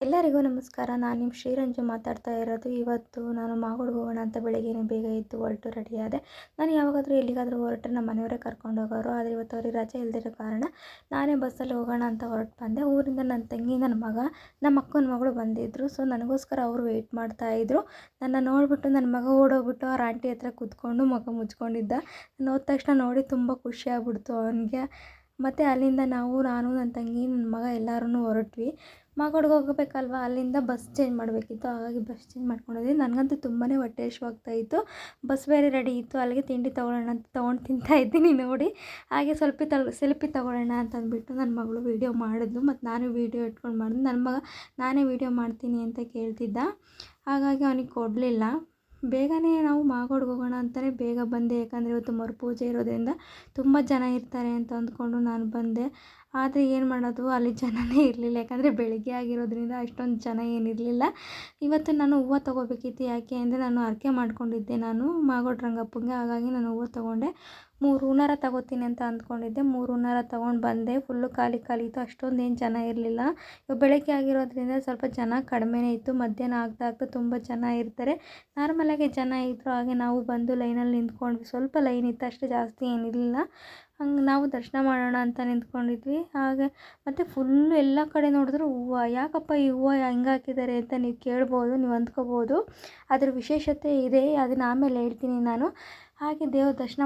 ಎಲ್ಲರಿಗೂ ನಮಸ್ಕಾರ. ನಾನು ನಿಮ್ಮ ಶ್ರೀರಂಜು ಮಾತಾಡ್ತಾ ಇರೋದು. ಇವತ್ತು ನಾನು ಮಾಗೋಡ್ಗೆ ಹೋಗೋಣ ಅಂತ ಬೆಳಗ್ಗೆನೇ ಬೇಗ ಇದ್ದು ಹೊರಟು ರೆಡಿಯಾದೆ. ನಾನು ಯಾವಾಗಾದರೂ ಎಲ್ಲಿಗಾದರೂ ಹೊರಟ್ರೆ ನಮ್ಮ ಮನೆಯವರೇ ಕರ್ಕೊಂಡು ಹೋಗೋರು. ಆದರೆ ಇವತ್ತು ಅವ್ರಿಗೆ ರಜೆ ಇಲ್ದಿರೋ ಕಾರಣ ನಾನೇ ಬಸ್ಸಲ್ಲಿ ಹೋಗೋಣ ಅಂತ ಹೊರಟು ಬಂದೆ. ಊರಿಂದ ನನ್ನ ತಂಗಿ, ನನ್ನ ಮಗ, ನಮ್ಮ ಅಕ್ಕನ ಮಗಳು ಬಂದಿದ್ದರು ಸೊ ನನಗೋಸ್ಕರ ಅವರು ವೆಯ್ಟ್ ಮಾಡ್ತಾಯಿದ್ರು ನನ್ನ ನೋಡಿಬಿಟ್ಟು ನನ್ನ ಮಗ ಓಡೋಗ್ಬಿಟ್ಟು ಅವ್ರ ಆಂಟಿ ಹತ್ರ ಕೂತ್ಕೊಂಡು ಮಗ ಮುಚ್ಕೊಂಡಿದ್ದ. ನಾನು ಹೋದ ತಕ್ಷಣ ನೋಡಿ ತುಂಬ ಖುಷಿಯಾಗ್ಬಿಡ್ತು ಅವನಿಗೆ. ಮತ್ತು ಅಲ್ಲಿಂದ ನಾವು, ನಾನು, ನನ್ನ ತಂಗಿ, ನನ್ನ ಮಗ ಎಲ್ಲರೂ ಹೊರಟ್ವಿ. ಮಾಗೋಡ್ಗೆ ಹೋಗಬೇಕಲ್ವ ಅಲ್ಲಿಂದ ಬಸ್ ಚೇಂಜ್ ಮಾಡಬೇಕಿತ್ತು. ಹಾಗಾಗಿ ಬಸ್ ಚೇಂಜ್ ಮಾಡ್ಕೊಂಡಿದ್ವಿ ನನಗಂತೂ ತುಂಬಾ ಹೊಟ್ಟೆ ಬಸ್ ಬೇರೆ ರೆಡಿ ಇತ್ತು. ಅಲ್ಲಿಗೆ ತಿಂಡಿ ತೊಗೊಳ್ಳೋಣ ಅಂತ ತೊಗೊಂಡು ತಿಂತಾ ಇದ್ದೀನಿ ನೋಡಿ. ಹಾಗೆ ಸ್ವಲ್ಪ ತಲ್ ಸೆಲ್ಫಿ ತೊಗೊಳ್ಳೋಣ ಅಂತ ಅಂದ್ಬಿಟ್ಟು ನನ್ನ ಮಗಳು ವೀಡಿಯೋ ಮಾಡಿದ್ಲು. ಮತ್ತು ನಾನು ವೀಡಿಯೋ ಇಟ್ಕೊಂಡು ಮಾಡಿದ್ಲು ನನ್ನ ಮಗ, ನಾನೇ ವೀಡಿಯೋ ಮಾಡ್ತೀನಿ ಅಂತ ಕೇಳ್ತಿದ್ದ. ಹಾಗಾಗಿ ಅವನಿಗೆ ಕೊಡಲಿಲ್ಲ. ಬೇಗನೆ ನಾವು ಮಾಗೋಡ್ಗೆ ಹೋಗೋಣ ಅಂತಲೇ ಬೇಗ ಬಂದೆ. ಯಾಕಂದರೆ ಇವತ್ತು ಮರುಪೂಜೆ ಇರೋದರಿಂದ ತುಂಬ ಜನ ಇರ್ತಾರೆ ಅಂತ ಅಂದ್ಕೊಂಡು ನಾನು ಬಂದೆ. ಆದರೆ ಏನು ಮಾಡೋದು? ಅಲ್ಲಿ ಜನನೇ ಇರಲಿಲ್ಲ. ಯಾಕಂದರೆ ಬೆಳಗ್ಗೆ ಆಗಿರೋದ್ರಿಂದ ಅಷ್ಟೊಂದು ಜನ ಏನಿರಲಿಲ್ಲ. ಇವತ್ತು ನಾನು ಹೂವು ತೊಗೋಬೇಕಿತ್ತು. ಯಾಕೆ ಅಂದರೆ ನಾನು ಹರಕೆ ಮಾಡ್ಕೊಂಡಿದ್ದೆ. ನಾನು ಮಾಗೋಡು ರಂಗಪ್ಪಂಗೆ. ಹಾಗಾಗಿ ನಾನು ಹೂವು ತೊಗೊಂಡೆ. ಮೂರು ಹೂನಾರ ತಗೋತೀನಿ ಅಂತ ಅಂದ್ಕೊಂಡಿದ್ದೆ. ಮೂರು ಹೂನಾರ ತಗೊಂಡು ಬಂದೆ. ಫುಲ್ಲು ಖಾಲಿ ಖಾಲಿ ಇತ್ತು. ಅಷ್ಟೊಂದು ಏನು ಜನ ಇರಲಿಲ್ಲ. ಬೆಳಗ್ಗೆ ಆಗಿರೋದ್ರಿಂದ ಸ್ವಲ್ಪ ಜನ ಕಡಿಮೆನೇ ಇತ್ತು. ಮಧ್ಯಾಹ್ನ ಆಗ್ತಾ ಆಗ್ತಾ ತುಂಬ ಜನ ಇರ್ತಾರೆ. ನಾರ್ಮಲಾಗಿ ಜನ ಇದ್ದರು ಹಾಗೆ ನಾವು ಬಂದು ಲೈನಲ್ಲಿ ನಿಂತ್ಕೊಂಡ್ವಿ. ಸ್ವಲ್ಪ ಲೈನ್ ಇತ್ತು. ಅಷ್ಟು ಜಾಸ್ತಿ ಏನಿರಲಿಲ್ಲ ಹಂಗೆ ನಾವು ದರ್ಶನ ಮಾಡೋಣ ಅಂತ ನಿಂತ್ಕೊಂಡಿದ್ವಿ. ಹಾಗೆ ಮತ್ತು ಫುಲ್ಲು ಎಲ್ಲ ಕಡೆ ನೋಡಿದ್ರು ಹೂವು. ಯಾಕಪ್ಪ ಈ ಹೂವು ಹೆಂಗೆ ಹಾಕಿದ್ದಾರೆ ಅಂತ ನೀವು ಕೇಳ್ಬೋದು, ನೀವು ಅಂದ್ಕೋಬೋದು. ಅದ್ರ ವಿಶೇಷತೆ ಇದೆ. ಅದನ್ನ ಆಮೇಲೆ ಹೇಳ್ತೀನಿ ನಾನು. ಹಾಗೆ ದೇವ್ರ ದರ್ಶನ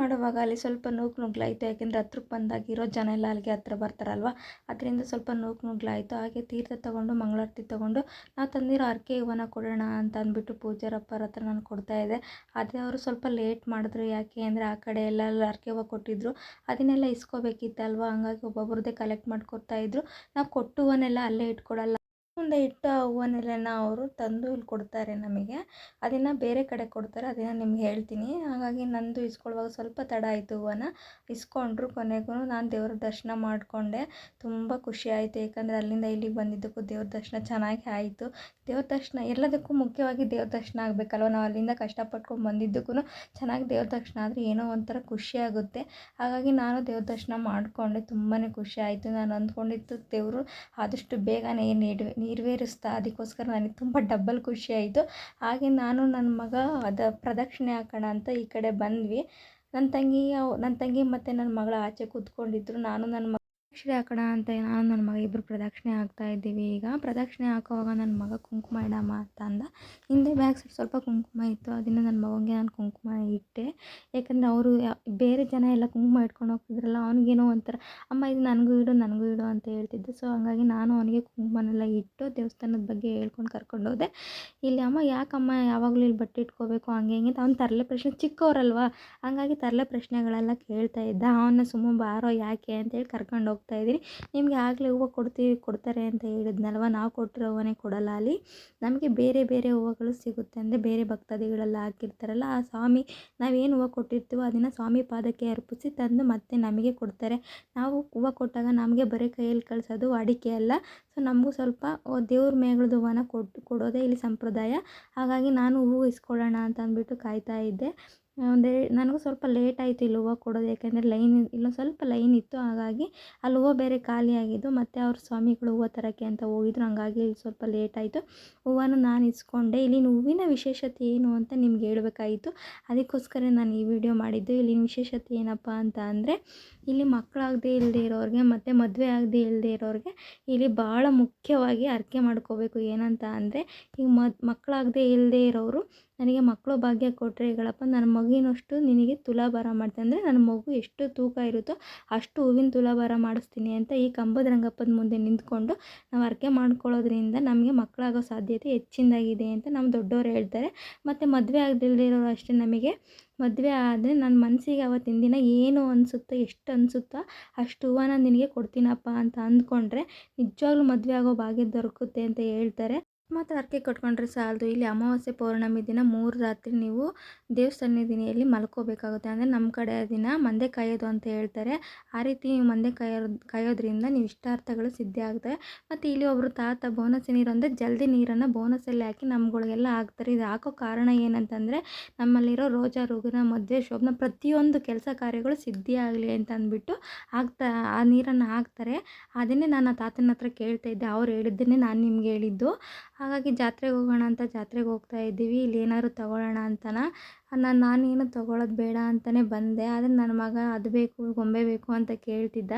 ಮಾಡುವಾಗ ಅಲ್ಲಿ ಸ್ವಲ್ಪ ನೂಕು ನುಗ್ಲಾಯಿತು, ಯಾಕೆಂದರೆ ಹತ್ರಕ್ಕೆ ಬಂದಾಗ ಇರೋ ಜನ ಎಲ್ಲ ಅಲ್ಲಿಗೆ ಹತ್ರ ಬರ್ತಾರಲ್ವ? ಅದರಿಂದ ಸ್ವಲ್ಪ ನೂಕು ನುಗ್ಲಾಯಿತು. ಹಾಗೆ ತೀರ್ಥ ತೊಗೊಂಡು, ಮಂಗಳಾರತಿ ತೊಗೊಂಡು, ನಾವು ತಂದಿರೋ ಹರಕೆ ಹೂವನ್ನ ಕೊಡೋಣ ಅಂತ ಅಂದ್ಬಿಟ್ಟು ಪೂಜಾರಪ್ಪರ ಹತ್ರ ನಾನು ಕೊಡ್ತಾ ಇದ್ದೆ. ಆದರೆ ಅವರು ಸ್ವಲ್ಪ ಲೇಟ್ ಮಾಡಿದ್ರು. ಯಾಕೆ ಅಂದರೆ ಆ ಕಡೆ ಎಲ್ಲ ಹರಕೆ ಹೂವು ಕೊಟ್ಟಿದ್ದರು ಅದನ್ನೆಲ್ಲ ಇಸ್ಕೋಬೇಕಿತ್ತಲ್ವ? ಹಂಗಾಗಿ ಒಬ್ಬೊಬ್ರದ್ದೇ ಕಲೆಕ್ಟ್ ಮಾಡ್ಕೊತಾಯಿದ್ರು ನಾವು ಕೊಟ್ಟು ಹೂವನ್ನೆಲ್ಲ ಅಲ್ಲೇ ಇಟ್ಕೊಡಲ್ಲ. ಮುಂದೆ ಇಟ್ಟ ಹೂವನ್ನೆಲ್ಲ ಅವರು ತಂದು ಇಲ್ಲಿ ಕೊಡ್ತಾರೆ ನಮಗೆ. ಅದನ್ನು ಬೇರೆ ಕಡೆ ಕೊಡ್ತಾರೆ, ಅದನ್ನು ನಿಮ್ಗೆ ಹೇಳ್ತೀನಿ. ಹಾಗಾಗಿ ನಂದು ಇಸ್ಕೊಳ್ಳುವಾಗ ಸ್ವಲ್ಪ ತಡ ಆಯಿತು ಹೂವನ್ನ ಇಸ್ಕೊಂಡ್ರು ಕೊನೆಗೂ ನಾನು ದೇವ್ರ ದರ್ಶನ ಮಾಡಿಕೊಂಡೆ. ತುಂಬ ಖುಷಿ ಆಯಿತು. ಏಕೆಂದರೆ ಅಲ್ಲಿಂದ ಇಲ್ಲಿಗೆ ಬಂದಿದ್ದಕ್ಕೂ ದೇವ್ರ ದರ್ಶನ ಚೆನ್ನಾಗಿ ಆಯಿತು. ದೇವ್ರ ದರ್ಶನ ಎಲ್ಲದಕ್ಕೂ ಮುಖ್ಯವಾಗಿ ದೇವ್ರ ದರ್ಶನ ಆಗಬೇಕಲ್ವ? ನಾವು ಅಲ್ಲಿಂದ ಕಷ್ಟಪಟ್ಕೊಂಡು ಬಂದಿದ್ದಕ್ಕೂ ಚೆನ್ನಾಗಿ ದೇವ್ರ ದರ್ಶನ ಆದರೆ ಏನೋ ಒಂಥರ ಖುಷಿ ಆಗುತ್ತೆ. ಹಾಗಾಗಿ ನಾನು ದೇವ್ರ ದರ್ಶನ ಮಾಡಿಕೊಂಡೆ. ತುಂಬಾ ಖುಷಿ ಆಯಿತು. ನಾನು ಅಂದ್ಕೊಂಡಿದ್ದು ದೇವರು ಆದಷ್ಟು ಬೇಗನೆ ನೀಡು ನೆರವೇರಿಸ್ತಾ, ಅದಕ್ಕೋಸ್ಕರ ನನಗೆ ತುಂಬ ಡಬ್ಬಲ್ ಆಯಿತು. ಹಾಗೆ ನಾನು ನನ್ನ ಮಗ ಅದ ಪ್ರದಕ್ಷಿಣೆ ಹಾಕೋಣ ಅಂತ ಈ ಕಡೆ ಬಂದ್ವಿ. ನನ್ನ ತಂಗಿ ನನ್ನ ತಂಗಿ ಮತ್ತು ನನ್ನ ಮಗಳು ಆಚೆ ಕೂತ್ಕೊಂಡಿದ್ರು. ನಾನು ನನ್ನ ಪ್ರದಕ್ಷಿಣೆ ಹಾಕೋಣ ಅಂತ ನಾನು ನನ್ನ ಮಗ ಇಬ್ಬರು ಪ್ರದಕ್ಷಿಣೆ ಹಾಕ್ತಾ ಇದ್ದೀವಿ. ಈಗ ಪ್ರದಕ್ಷಿಣೆ ಹಾಕುವಾಗ ನನ್ನ ಮಗ ಕುಂಕುಮ ಇಡಮ್ಮ ಅಂತ ಅಂದ. ಹಿಂದೆ ಬ್ಯಾಗ್ ಸೈಡ್ ಸ್ವಲ್ಪ ಕುಂಕುಮ ಇತ್ತು. ಅದನ್ನು ನನ್ನ ಮಗನಿಗೆ ನಾನು ಕುಂಕುಮ ಇಟ್ಟೆ. ಯಾಕಂದರೆ ಅವರು ಬೇರೆ ಜನ ಎಲ್ಲ ಕುಂಕುಮ ಇಟ್ಕೊಂಡು ಹೋಗ್ತಿದ್ರಲ್ಲ, ಅವ್ನಿಗೇನೋ ಒಂಥರ, ಅಮ್ಮ ಇದು ನನಗೂ ಇಡು ನನಗೂ ಇಡು ಅಂತ ಹೇಳ್ತಿದ್ದೆ. ಸೊ ಹಂಗಾಗಿ ನಾನು ಅವನಿಗೆ ಕುಂಕುಮನೆಲ್ಲ ಇಟ್ಟು ದೇವಸ್ಥಾನದ ಬಗ್ಗೆ ಹೇಳ್ಕೊಂಡು ಕರ್ಕೊಂಡು ಹೋದೆ. ಇಲ್ಲಿ ಅಮ್ಮ, ಯಾಕಮ್ಮ ಯಾವಾಗಲೂ ಇಲ್ಲಿ ಬಟ್ಟೆ ಇಟ್ಕೋಬೇಕು, ಹಂಗೆ ಹಿಂಗೆ ಅವ್ನು ತರಲೆ ಪ್ರಶ್ನೆ, ಚಿಕ್ಕವರಲ್ವ? ಹಂಗಾಗಿ ತರಲೆ ಪ್ರಶ್ನೆಗಳೆಲ್ಲ ಕೇಳ್ತಾ ಇದ್ದ. ಅವನ್ನ ಸುಮ್ಮ ಬಾರೋ, ಯಾಕೆ? ಅಂತೇಳಿ ಕರ್ಕೊಂಡು ಹೋಗ್ತಾ ಇದ್ದೀನಿ. ನಿಮಗೆ ಆಗಲೇ ಹೂವು ಕೊಡ್ತೀವಿ, ಕೊಡ್ತಾರೆ ಅಂತ ಹೇಳಿದ್ನಲ್ವ? ನಾವು ಕೊಟ್ಟಿರೋ ಹೂವನೇ ಕೊಡಲ್ಲ ಅಲ್ಲಿ. ನಮಗೆ ಬೇರೆ ಬೇರೆ ಹೂವುಗಳು ಸಿಗುತ್ತೆ ಅಂದರೆ ಬೇರೆ ಭಕ್ತಾದಿಗಳೆಲ್ಲ ಹಾಕಿರ್ತಾರಲ್ಲ, ಆ ಸ್ವಾಮಿ ನಾವೇನು ಹೂವು ಕೊಟ್ಟಿರ್ತೀವೋ ಅದನ್ನು ಸ್ವಾಮಿ ಪಾದಕ್ಕೆ ಅರ್ಪಿಸಿ ತಂದು ಮತ್ತೆ ನಮಗೆ ಕೊಡ್ತಾರೆ. ನಾವು ಹೂವು ಕೊಟ್ಟಾಗ ನಮಗೆ ಬರೀ ಕೈಯಲ್ಲಿ ಕಳಿಸೋದು ಅಡಿಕೆ ಅಲ್ಲ. ಸೊ ನಮಗೂ ಸ್ವಲ್ಪ ದೇವ್ರ ಮೇಗಳದ ಹೂವನ್ನು ಕೊಟ್ಟು ಕೊಡೋದೇ ಇಲ್ಲಿ ಸಂಪ್ರದಾಯ. ಹಾಗಾಗಿ ನಾನು ಹೂವು ಇಸ್ಕೊಳ್ಳೋಣ ಅಂತ ಅಂದ್ಬಿಟ್ಟು ಕಾಯ್ತಾ ಇದ್ದೆ. ಒಂದೇ ನನಗೂ ಸ್ವಲ್ಪ ಲೇಟ್ ಆಯಿತು ಇಲ್ಲಿ ಹೂವು ಕೊಡೋದು, ಯಾಕೆಂದರೆ ಲೈನ್ ಇಲ್ಲೊಂದು ಸ್ವಲ್ಪ ಲೈನ್ ಇತ್ತು, ಹಾಗಾಗಿ ಅಲ್ಲಿ ಹೂವು ಬೇರೆ ಖಾಲಿಯಾಗಿದ್ದು ಮತ್ತು ಅವ್ರ ಸ್ವಾಮಿಗಳು ಹೂವು ತರೋಕ್ಕೆ ಅಂತ ಹೋಗಿದ್ರು, ಹಾಗಾಗಿ ಇಲ್ಲಿ ಸ್ವಲ್ಪ ಲೇಟ್ ಆಯಿತು. ಹೂವನ್ನು ನಾನು ಇಸ್ಕೊಂಡೆ. ಇಲ್ಲಿನ ಹೂವಿನ ವಿಶೇಷತೆ ಏನು ಅಂತ ನಿಮ್ಗೆ ಹೇಳ್ಬೇಕಾಗಿತ್ತು ಅದಕ್ಕೋಸ್ಕರ ನಾನು ಈ ವಿಡಿಯೋ ಮಾಡಿದ್ದು. ಇಲ್ಲಿನ ವಿಶೇಷತೆ ಏನಪ್ಪ ಅಂತ ಅಂದರೆ, ಇಲ್ಲಿ ಮಕ್ಕಳಾಗದೇ ಇಲ್ಲದೆ ಇರೋರಿಗೆ ಮತ್ತು ಮದುವೆ ಆಗದೆ ಇಲ್ಲದೆ ಇರೋರಿಗೆ ಇಲ್ಲಿ ಭಾಳ ಮುಖ್ಯವಾಗಿ ಅರ್ಕೆ ಮಾಡ್ಕೋಬೇಕು. ಏನಂತ ಅಂದರೆ ಈಗ ಮದ್ ಮಕ್ಕಳಾಗದೇ ಇಲ್ಲದೆ ಇರೋರು, ನನಗೆ ಮಕ್ಕಳು ಭಾಗ್ಯ ಕೊಟ್ಟರೆ ಹೇಳಪ್ಪ ನನ್ನ ಮಗುವಿನಷ್ಟು ನಿನಗೆ ತುಲಾಭಾರ ಮಾಡ್ತೀನಿ ಅಂದರೆ ನನ್ನ ಮಗು ಎಷ್ಟು ತೂಕ ಇರುತ್ತೋ ಅಷ್ಟು ಹೂವಿನ ತುಲಾಭಾರ ಮಾಡಿಸ್ತೀನಿ ಅಂತ ಈ ಕಂಬದ ರಂಗಪ್ಪದ ಮುಂದೆ ನಿಂತ್ಕೊಂಡು ನಾವು ಅರ್ಕೆ ಮಾಡ್ಕೊಳ್ಳೋದ್ರಿಂದ ನಮಗೆ ಮಕ್ಕಳಾಗೋ ಸಾಧ್ಯತೆ ಹೆಚ್ಚಿನದಾಗಿದೆ ಅಂತ ನಮ್ಮ ದೊಡ್ಡವರು ಹೇಳ್ತಾರೆ. ಮತ್ತು ಮದುವೆ ಆಗದಿಲ್ಲದೆ ಇರೋರು ಅಷ್ಟೇ ನಮಗೆ. ಮದುವೆ ಆದರೆ ನನ್ನ ಮನಸ್ಸಿಗೆ ಅವತ್ತಿನ ದಿನ ಏನು ಅನಿಸುತ್ತೋ, ಎಷ್ಟು ಅನಿಸುತ್ತೋ ಅಷ್ಟು ಹೂವನ್ನ ನಿನಗೆ ಕೊಡ್ತೀನಪ್ಪ ಅಂತ ಅಂದ್ಕೊಂಡ್ರೆ ನಿಜವಾಗ್ಲೂ ಮದುವೆ ಆಗೋ ಭಾಗ್ಯ ದೊರಕುತ್ತೆ ಅಂತ ಹೇಳ್ತಾರೆ. ಮಾತ್ರ ಹರಕೆ ಕಟ್ಕೊಂಡ್ರೆ ಸಾಲದು. ಇಲ್ಲಿ ಅಮಾವಾಸ್ಯೆ ಪೌರ್ಣಮಿ ದಿನ ಮೂರು ರಾತ್ರಿ ನೀವು ದೇವ್ರ ಸನ್ನಿಧಿಯಲ್ಲಿ ಮಲ್ಕೋಬೇಕಾಗುತ್ತೆ. ಅಂದರೆ ನಮ್ಮ ಕಡೆ ದಿನ ಮಂದೆ ಕಾಯೋದು ಅಂತ ಹೇಳ್ತಾರೆ. ಆ ರೀತಿ ನೀವು ಮಂದೆ ಕಾಯೋ ಕಾಯೋದ್ರಿಂದ ನೀವು ಇಷ್ಟಾರ್ಥಗಳು ಸಿದ್ಧಿ ಆಗ್ತವೆ. ಮತ್ತು ಇಲ್ಲಿ ಒಬ್ಬರು ತಾತ ಬೋನಸ್ ನೀರು ಅಂದರೆ ಜಲ್ದಿ ನೀರನ್ನು ಬೋನಸಲ್ಲಿ ಹಾಕಿ ನಮ್ಗಳಿಗೆಲ್ಲ ಹಾಕ್ತಾರೆ. ಇದು ಹಾಕೋ ಕಾರಣ ಏನಂತಂದರೆ ನಮ್ಮಲ್ಲಿರೋ ರೋಜಾ ರೋಗನ ಮದುವೆ ಶೋಭನ ಪ್ರತಿಯೊಂದು ಕೆಲಸ ಕಾರ್ಯಗಳು ಸಿದ್ಧಿ ಆಗಲಿ ಅಂತ ಅಂದ್ಬಿಟ್ಟು ಹಾಕ್ತಾ ಆ ನೀರನ್ನು ಹಾಕ್ತಾರೆ. ಅದನ್ನೇ ನಾನು ಆ ತಾತನ ಹತ್ರ ಕೇಳ್ತಾ ಇದ್ದೆ. ಅವ್ರು ಹೇಳಿದ್ದನ್ನೇ ನಾನು ನಿಮ್ಗೆ ಹೇಳಿದ್ದು. ಹಾಗಾಗಿ ಜಾತ್ರೆಗೆ ಹೋಗೋಣ ಅಂತ ಜಾತ್ರೆಗೆ ಹೋಗ್ತಾ ಇದ್ದೀವಿ. ಇಲ್ಲಿ ಏನಾದ್ರು ತಗೊಳ್ಳೋಣ ಅಂತನ? ನಾನು ನಾನೇನು ತೊಗೊಳ್ಳೋದು ಬೇಡ ಅಂತಲೇ ಬಂದೆ. ಆದರೆ ನನ್ನ ಮಗ ಅದು ಬೇಕು, ಗೊಂಬೆ ಬೇಕು ಅಂತ ಕೇಳ್ತಿದ್ದ.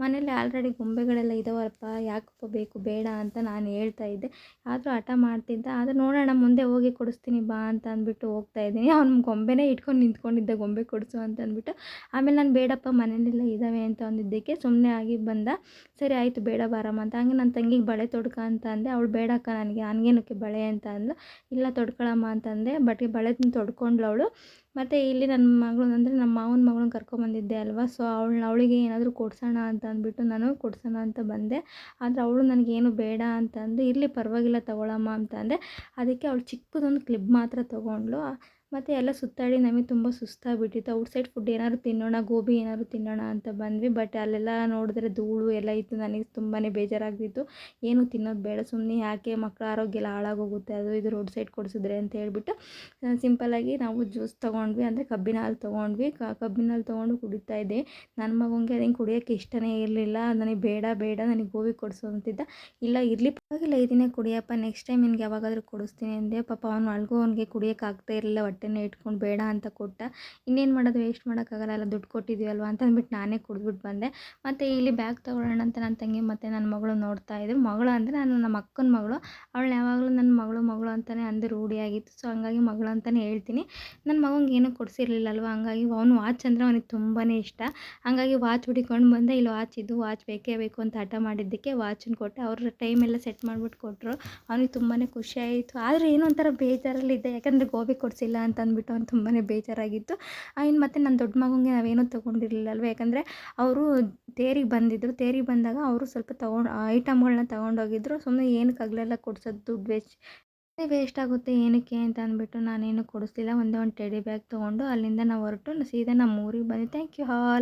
ಮನೇಲಿ ಆಲ್ರೆಡಿ ಗೊಂಬೆಗಳೆಲ್ಲ ಇದ್ದಾವಪ್ಪ ಯಾಕಪ್ಪ ಬೇಕು, ಬೇಡ ಅಂತ ನಾನು ಹೇಳ್ತಾ ಇದ್ದೆ. ಆದರೂ ಹಠ ಮಾಡ್ತಿದ್ದ. ಆದರೆ ನೋಡೋಣ ಮುಂದೆ ಹೋಗಿ ಕೊಡಿಸ್ತೀನಿ ಬಾ ಅಂತ ಅಂದ್ಬಿಟ್ಟು ಹೋಗ್ತಾ ಇದ್ದೀನಿ. ಅವ್ನು ಗೊಂಬೆನೇ ಇಟ್ಕೊಂಡು ನಿಂತ್ಕೊಂಡಿದ್ದ, ಗೊಂಬೆ ಕೊಡಿಸು ಅಂತ ಅಂದ್ಬಿಟ್ಟು. ಆಮೇಲೆ ನಾನು, ಬೇಡಪ್ಪ ಮನೇಲೆಲ್ಲ ಇದ್ದಾವೆ ಅಂತ ಅಂದಿದ್ದಕ್ಕೆ ಸುಮ್ಮನೆ ಆಗಿ ಬಂದ. ಸರಿ, ಆಯಿತು, ಬೇಡ ಬಾರಮ್ಮ ಅಂತ. ಹಂಗೆ ನನ್ನ ತಂಗಿಗೆ ಬಳೆ ತೊಡ್ಕ ಅಂತ ಅಂದೆ. ಅವಳು, ಬೇಡಕ್ಕ ನನಗೆ ನನಗೇನಕ್ಕೆ ಬಳೆ ಅಂತ ಅಂದ್ಲು. ಇಲ್ಲ, ತೊಡ್ಕೊಳಮ್ಮ ಅಂತಂದೆ ಬಟ್ ಬಳೆ ತೊಡ್ಕೊಂಡ್ಳು ಅವಳು ಮತ್ತು ಇಲ್ಲಿ ನನ್ನ ಮಗಳು ಅಂದರೆ ನಮ್ಮ ಮಾವನ ಮಗಳನ್ನ ಕರ್ಕೊಂಬಂದಿದ್ದೆ ಅಲ್ವಾ? ಸೊ ಅವಳು ಅವಳಿಗೆ ಏನಾದರೂ ಕೊಡ್ಸೋಣ ಅಂತ ಅಂದ್ಬಿಟ್ಟು ನಾನು ಕೊಡ್ಸೋಣ ಅಂತ ಬಂದೆ. ಆದರೆ ಅವಳು ನನಗೇನು ಬೇಡ ಅಂತಂದು, ಇರಲಿ ಪರವಾಗಿಲ್ಲ ತಗೊಳಮ್ಮ ಅಂತ ಅಂದೆ. ಅದಕ್ಕೆ ಅವಳು ಚಿಕ್ಕದೊಂದು ಕ್ಲಿಪ್ ಮಾತ್ರ ತೊಗೊಂಡ್ಳು. ಮತ್ತು ಎಲ್ಲ ಸುತ್ತಾಡಿ ನಮಗೆ ತುಂಬ ಸುಸ್ತಾಗಿಬಿಟ್ಟಿತ್ತು. ಔಟ್ಸೈಡ್ ಫುಡ್ ಏನಾದ್ರು ತಿನ್ನೋಣ, ಗೋಬಿ ಏನಾದ್ರು ತಿನ್ನೋಣ ಅಂತ ಬಂದ್ವಿ. ಬಟ್ ಅಲ್ಲೆಲ್ಲ ನೋಡಿದ್ರೆ ಧೂಳು ಎಲ್ಲ ಇತ್ತು. ನನಗೆ ತುಂಬಾ ಬೇಜಾರಾಗ್ತಿತ್ತು. ಏನು ತಿನ್ನೋದು ಬೇಡ. ಸುಮ್ಮನೆ ಯಾಕೆ ಮಕ್ಕಳ ಆರೋಗ್ಯ ಎಲ್ಲ ಹಾಳಾಗೋಗುತ್ತೆ? ಅದು ಇದು ರೋಡ್ ಸೈಡ್ ಕೊಡಿಸಿದ್ರೆ ಅಂತ ಹೇಳ್ಬಿಟ್ಟು ಸಿಂಪಲ್ಲಾಗಿ ನಾವು ಜ್ಯೂಸ್ ತೊಗೊಂಡ್ವಿ. ಅಂದರೆ ಕಬ್ಬಿನ ಹಾಲು ತೊಗೊಂಡ್ವಿ. ಕಬ್ಬಿನ ಹಾಲು ತೊಗೊಂಡು ಕುಡಿತಾ ಇದ್ದೆ. ನನ್ನ ಮಗನಿಗೆ ಅದನ್ನು ಕುಡಿಯೋಕ್ಕೆ ಇಷ್ಟನೇ ಇರಲಿಲ್ಲ. ನನಗೆ ಬೇಡ ಬೇಡ. ನನಗೆ ಗೋಬಿ ಕೊಡಿಸು ಅಂತಿದ್ದ. ಇಲ್ಲ, ಇರಲಿ. ಪರವಾಗಿಲ್ಲ ಇದನ್ನೇ ಕುಡಿಯಪ್ಪ. ನೆಕ್ಸ್ಟ್ ಟೈಮ್ ನಿನಗೆ ಯಾವಾಗಾದರೂ ಕೊಡಿಸ್ತೀನಿ ಅಂದೆ. ಪಾಪ ಅವನು ಅಳ್ಗೋ ಅವನಿಗೆ ಕುಡಿಯೋಕ್ಕಾಗ್ತಾ ಇರಲಿಲ್ಲ. ಹೊಟ್ಟೆನೇ ಇಟ್ಕೊಂಡು ಬೇಡ ಅಂತ ಕೊಟ್ಟ, ಇನ್ನೇನು ಮಾಡೋದು ವೇಸ್ಟ್ ಮಾಡೋಕ್ಕಾಗಲ್ಲ, ಎಲ್ಲ ದುಡ್ಡು ಕೊಟ್ಟಿದ್ದೀವಲ್ವ ಅಂತ ಅಂದ್ಬಿಟ್ಟು ನಾನೇ ಕುಡಿದ್ಬಿಟ್ಟು ಬಂದೆ. ಮತ್ತು ಇಲ್ಲಿ ಬ್ಯಾಗ್ ತೊಗೊಳ್ಳೋಣ ಅಂತ ನನ್ನ ತಂಗಿ ಮತ್ತು ನನ್ನ ಮಗಳು ನೋಡ್ತಾ ಇದ್ದರು ಮಗಳು ಅಂದರೆ ನಾನು ನಮ್ಮ ಅಕ್ಕನ ಮಗಳು. ಅವಳು ಯಾವಾಗಲೂ ನನ್ನ ಮಗಳು ಮಗಳು ಅಂತಲೇ ಅಂದು ರೂಢಿಯಾಗಿತ್ತು ಸೊ ಹಂಗಾಗಿ ಮಗಳು ಅಂತಲೇ ಹೇಳ್ತೀನಿ. ನನ್ನ ಮಗಂಗೆ ಏನೂ ಕೊಡಿಸಿರ್ಲಿಲ್ಲಲ್ವ? ಹಂಗಾಗಿ ಅವನು ವಾಚ್ ಅಂದರೆ ಅವನಿಗೆ ತುಂಬಾ ಇಷ್ಟ. ಹಂಗಾಗಿ ವಾಚ್ ಹುಡಿಕೊಂಡು ಬಂದೆ. ಇಲ್ಲಿ ವಾಚ್ ಇದು ವಾಚ್ ಬೇಕೇ ಬೇಕು ಅಂತ ಹಠ ಮಾಡಿದ್ದಕ್ಕೆ ವಾಚನ್ನು ಕೊಟ್ಟೆ. ಅವ್ರ ಟೈಮೆಲ್ಲ ಸೆಟ್ ಮಾಡಿಬಿಟ್ಟು ಕೊಟ್ಟರು ಅವನಿಗೆ ತುಂಬಾ ಖುಷಿ ಆಯಿತು. ಆದರೆ ಏನೋ ಒಂಥರ ಬೇಜಾರಲ್ಲಿದ್ದೆ. ಯಾಕಂದರೆ ಗೋಬಿ ಕೊಡಿಸಿಲ್ಲ ಅಂತ ಅಂದ್ಬಿಟ್ಟು ಅವ್ನು ತುಂಬಾ ಬೇಜಾರಾಗಿತ್ತು. ಇನ್ನು ಮತ್ತು ನನ್ನ ದೊಡ್ಡ ಮಗನಿಗೆ ನಾವೇನೂ ತೊಗೊಂಡಿರಲಿಲ್ಲಲ್ವ? ಯಾಕಂದರೆ ಅವರು ತೇರಿಗೆ ಬಂದಿದ್ದರು ತೇರಿಗೆ ಬಂದಾಗ ಅವರು ಸ್ವಲ್ಪ ತೊಗೊಂಡು ಐಟಮ್ಗಳನ್ನ ತೊಗೊಂಡೋಗಿದ್ರು. ಸುಮ್ಮನೆ ಏನಕ್ಕೆ ಹಗಲೆಲ್ಲ ಕೊಡ್ಸೋದು ದುಡ್ಡು ವೇಸ್ಟ್ ವೇಸ್ಟ್ ಆಗುತ್ತೆ ಏನಕ್ಕೆ ಅಂತ ಅಂದ್ಬಿಟ್ಟು ನಾನೇನು ಕೊಡಿಸ್ಲಿಲ್ಲ. ಒಂದೇ ಒಂದು ಟೆಡಿ ಬ್ಯಾಗ್ ತೊಗೊಂಡು ಅಲ್ಲಿಂದ ನಾವು ಹೊರಟು, ಸೀದಾ ನಮ್ಮ ಊರಿಗೆ ಬಂದೆ ಥ್ಯಾಂಕ್ ಯು ಆಲ್.